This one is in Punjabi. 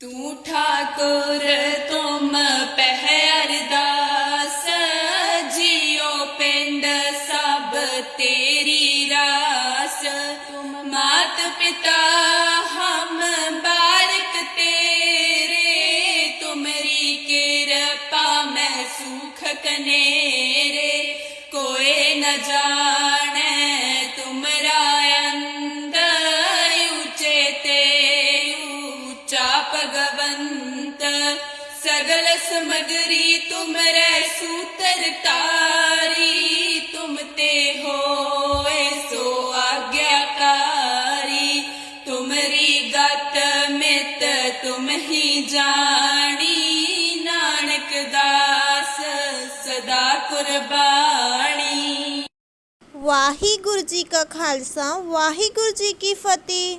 ਤੂੰ ਠਾਕੁਰ ਤੁਮ ਪਹਿ ਅਰਦਾਸ ਜੀਓ ਪਿੰਡ ਸਭ ਤੇਰੀ ਰਾਸ। ਤੁਮ ਮਾਤ ਪਿਤਾ ਹਮ ਬਾਰਕ ਤੇਰੇ ਤੁਮਰੀ ਕਿਰਪਾ ਮੈਂ ਸੁਖ ਕਨੇਰੇ। ਕੋਏ ਨ ਜਾਣੈ ਭਗਵੰਤ ਸਗਲ ਸਮਗਰੀ ਤੁਮਰੇ ਸੂਤਰ ਤਾਰੀ, ਤੁਮ ਤੇ ਹੋਏ ਸੋ ਆਗਿਆਕਾਰੀ। ਤੁਮਰੀ ਗਤ ਮਿਤ ਤੁਮ ਹੀ ਜਾਣੀ, ਨਾਨਕ ਦਾਸ ਸਦਾ ਕੁਰਬਾਣੀ ਵਾਹਿਗੁਰੂ ਜੀ ਕਾ ਖਾਲਸਾ, ਵਾਹਿਗੁਰੂ ਜੀ ਕੀ ਫਤਿਹ।